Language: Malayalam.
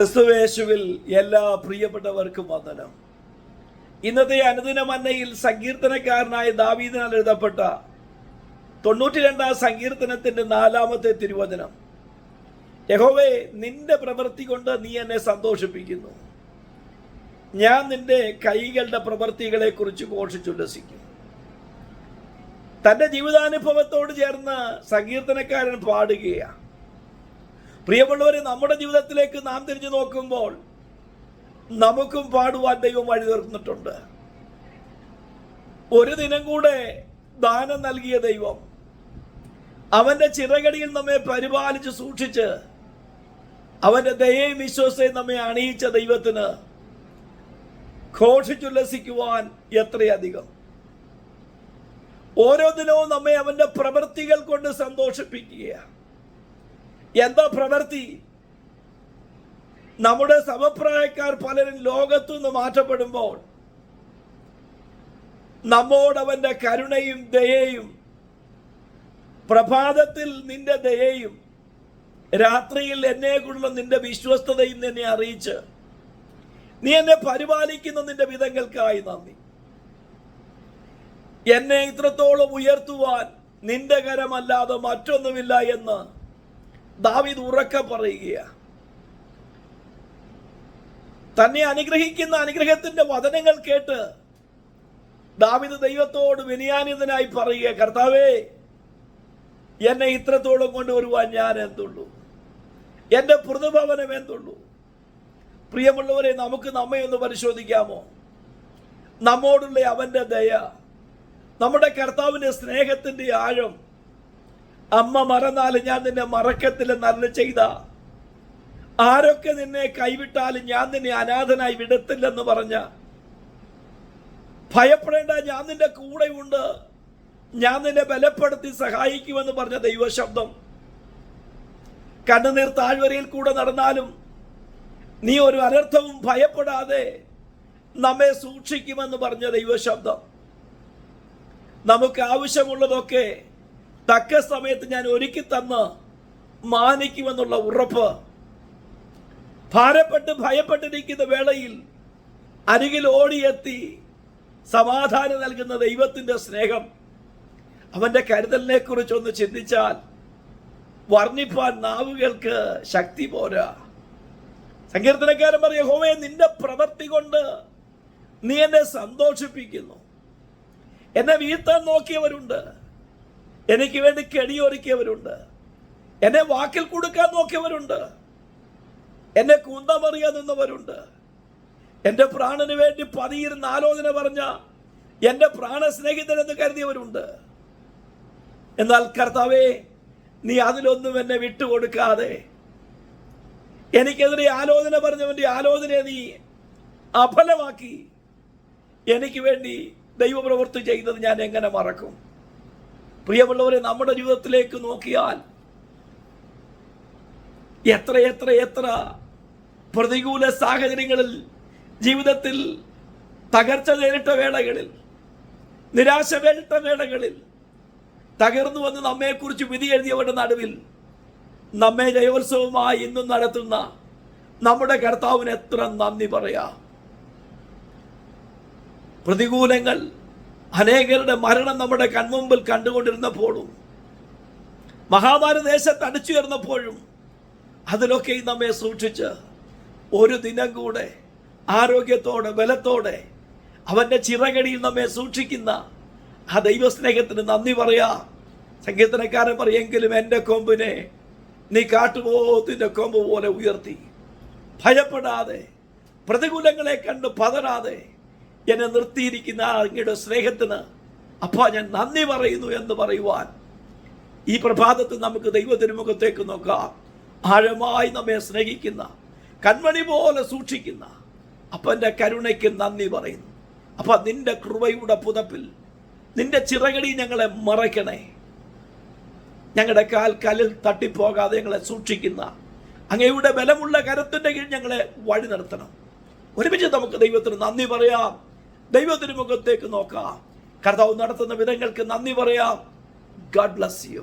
ക്രിസ്തുവേശുവിൽ എല്ലാ പ്രിയപ്പെട്ടവർക്കും വന്ദനം. ഇന്നത്തെ അനുദിന മന്നയിൽ സങ്കീർത്തനക്കാരനായ ദാവീദിനാൽ എഴുതപ്പെട്ട തൊണ്ണൂറ്റി രണ്ടാം സങ്കീർത്തനത്തിന്റെ നാലാമത്തെ തിരുവചനം. യഹോവേ നിന്റെ പ്രവൃത്തി കൊണ്ട് നീ എന്നെ സന്തോഷിപ്പിക്കുന്നു. ഞാൻ നിന്റെ കൈകളുടെ പ്രവൃത്തികളെ കുറിച്ച് ഘോഷിച്ചുല്ലസിക്കും. തന്റെ ജീവിതാനുഭവത്തോട് ചേർന്ന് സങ്കീർത്തനക്കാരൻ പാടുകയാണ്. പ്രിയമുള്ളവരെ നമ്മുടെ ജീവിതത്തിലേക്ക് നാം തിരിഞ്ഞു നോക്കുമ്പോൾ നമുക്കും പാടുവാൻ ദൈവം വഴി തീർന്നിട്ടുണ്ട്. ഒരു ദിനം കൂടെ ദാനം നൽകിയ ദൈവം അവന്റെ ചിറകടിയിൽ നമ്മെ പരിപാലിച്ച് സൂക്ഷിച്ച് അവന്റെ ദയയും വിശ്വാസയും നമ്മെ അണിയിച്ച ദൈവത്തിന് ഘോഷിച്ചുല്ലസിക്കുവാൻ എത്രയധികം. ഓരോ ദിനവും നമ്മെ അവന്റെ പ്രവൃത്തികൾ കൊണ്ട് സന്തോഷിപ്പിക്കുകയാണ്. എന്താ പ്രവൃത്തി? നമ്മുടെ സമപ്രായക്കാർ പലരും ലോകത്തു നിന്ന് മാറ്റപ്പെടുമ്പോൾ നമ്മോടവന്റെ കരുണയും ദയയും പ്രഭാതത്തിൽ നിന്റെ ദയയും രാത്രിയിൽ എന്നെക്കുള്ള നിന്റെ വിശ്വസ്തതയും എന്നെ അറിയിച്ച് നീ എന്നെ പരിപാലിക്കുന്ന നിന്റെ വിധങ്ങൾക്കായി നന്ദി. എന്നെ ഇത്രത്തോളം ഉയർത്തുവാൻ നിന്റെ കരമല്ലാതെ മറ്റൊന്നുമില്ല എന്ന് ദാവിദ് ഉറക്ക പറയുകയാണ് തന്നെ അനുഗ്രഹിക്കുന്ന അനുഗ്രഹത്തിന്റെ വചനങ്ങൾ കേട്ട് ദാവിദ് ദൈവത്തോട് വിനയാനിതനായി പറയുക കർത്താവേ എന്നെ ഇത്രത്തോളം കൊണ്ടുവരുവാൻ ഞാൻ എന്തുള്ളൂ? എന്റെ പ്രതിഭവനം എന്തുള്ളൂ? പ്രിയമുള്ളവരെ നമുക്ക് നമ്മെ ഒന്ന് പരിശോധിക്കാമോ? നമ്മോടുള്ള അവന്റെ ദയ നമ്മുടെ കർത്താവിന്റെ സ്നേഹത്തിന്റെ ആഴം അമ്മ മറന്നാലും ഞാൻ നിന്നെ മറക്കത്തില്ല നല്ല ചെയ്ത. ആരൊക്കെ നിന്നെ കൈവിട്ടാലും ഞാൻ നിന്നെ അനാഥനായി വിടത്തില്ലെന്ന് പറഞ്ഞ. ഭയപ്പെടേണ്ട ഞാൻ നിന്റെ കൂടെയുണ്ട്. ഞാൻ നിന്നെ ബലപ്പെടുത്തി സഹായിക്കുമെന്ന് പറഞ്ഞ ദൈവശബ്ദം. കണ്ണുനീർ താഴ്വരയിൽ കൂടെ നടന്നാലും നീ ഒരു അനർത്ഥവും ഭയപ്പെടാതെ നമ്മെ സൂക്ഷിക്കുമെന്ന് പറഞ്ഞ ദൈവശബ്ദം. നമുക്ക് ആവശ്യമുള്ളതൊക്കെ തക്ക സമയത്ത് ഞാൻ ഒരുക്കി തന്ന് മാനിക്കുമെന്നുള്ള ഉറപ്പ് ഭാരപ്പെട്ട് ഭയപ്പെട്ടിരിക്കുന്ന വേളയിൽ അരികിൽ ഓടിയെത്തി സമാധാനം നൽകുന്ന ദൈവത്തിന്റെ സ്നേഹം. അവന്റെ കരുതലിനെ കുറിച്ചൊന്ന് ചിന്തിച്ചാൽ വർണിപ്പാൻ നാവുകൾക്ക് ശക്തി പോരാ. സങ്കീർത്തനക്കാരൻ പറയും ഹോമേ നിന്റെ പ്രവൃത്തി കൊണ്ട് നീ എന്നെ സന്തോഷിപ്പിക്കുന്നു. എന്നെ വീഴ്ത്താൻ നോക്കിയവരുണ്ട്. എനിക്ക് വേണ്ടി കെണിയൊരുക്കിയവരുണ്ട് എന്നെ വാക്കിൽ കൊടുക്കാൻ നോക്കിയവരുണ്ട്. എന്നെ കുന്തമറിയാൻ നിന്നവരുണ്ട്. എന്റെ പ്രാണന് വേണ്ടി പതിയിരുന്ന ആലോചന പറഞ്ഞ എന്റെ പ്രാണസ്നേഹിതനെന്ന് കരുതിയവരുണ്ട്. എന്നാൽ കർത്താവേ നീ അതിലൊന്നും എന്നെ വിട്ടുകൊടുക്കാതെ എനിക്കെതിരെ ആലോചന പറഞ്ഞവന്റെ ആലോചനയെ നീ അഫലമാക്കി. എനിക്ക് വേണ്ടി ദൈവപ്രവൃത്തി ചെയ്തത് ഞാൻ എങ്ങനെ മറക്കും? പ്രിയമുള്ളവരെ നമ്മുടെ ജീവിതത്തിലേക്ക് നോക്കിയാൽ എത്ര എത്ര എത്ര പ്രതികൂല സാഹചര്യങ്ങളിൽ ജീവിതത്തിൽ തകർച്ച നേരിട്ട വേളകളിൽ നിരാശ വേണ്ട വേളകളിൽ തകർന്നു വന്ന് നമ്മെക്കുറിച്ച് വിധി എഴുതിയവരുടെ നടുവിൽ നമ്മെ ജയോത്സവമായി ഇന്നും നടത്തുന്ന നമ്മുടെ കർത്താവിന് എത്ര നന്ദി പറയാം. പ്രതികൂലങ്ങൾ അനേകരുടെ മരണം നമ്മുടെ കൺമുമ്പിൽ കണ്ടുകൊണ്ടിരുന്നപ്പോഴും മഹാമാരി ദേശത്ത് അടിച്ചുയർന്നപ്പോഴും അതിലൊക്കെ നമ്മെ സൂക്ഷിച്ച് ഒരു ദിനം കൂടെ ആരോഗ്യത്തോടെ ബലത്തോടെ അവന്റെ ചിറകടിയിൽ നമ്മെ സൂക്ഷിക്കുന്ന ആ ദൈവസ്നേഹത്തിന് നന്ദി പറയാ. സങ്കീർത്തനക്കാരൻ പറയെങ്കിലും എന്റെ കൊമ്പിനെ നീ കാട്ടുപോത്തിന്റെ കൊമ്പ് പോലെ ഉയർത്തി. ഭയപ്പെടാതെ പ്രതികൂലങ്ങളെ കണ്ട് പതരാതെ എന്നെ നിർത്തിയിരിക്കുന്ന അങ്ങയുടെ സ്നേഹത്തിന് അപ്പ ഞാൻ നന്ദി പറയുന്നു എന്ന് പറയുവാൻ ഈ പ്രഭാതത്തിൽ നമുക്ക് ദൈവത്തിരുമുഖത്തേക്ക് നോക്കാം. ആഴമായി നമ്മെ സ്നേഹിക്കുന്ന കൺമണി പോലെ സൂക്ഷിക്കുന്ന അപ്പന്റെ കരുണയ്ക്ക് നന്ദി പറയുന്നു. അപ്പം നിന്റെ കൃപയുടെ പുതപ്പിൽ നിന്റെ ചിറകടി ഞങ്ങളെ മറയ്ക്കണേ. ഞങ്ങളുടെ കാൽ കല്ലിൽ തട്ടിപ്പോകാതെ ഞങ്ങളെ സൂക്ഷിക്കുന്ന അങ്ങയുടെ ബലമുള്ള കരത്തിന്റെ കീഴിൽ ഞങ്ങളെ വഴി നടത്തണം. ഒരുമിച്ച് നമുക്ക് ദൈവത്തിന് നന്ദി പറയാം. ദൈവത്തിന് മുഖത്തേക്ക് നോക്കാം. കർത്താവ് നടത്തുന്ന വിധങ്ങൾക്ക് നന്ദി പറയാം. God bless you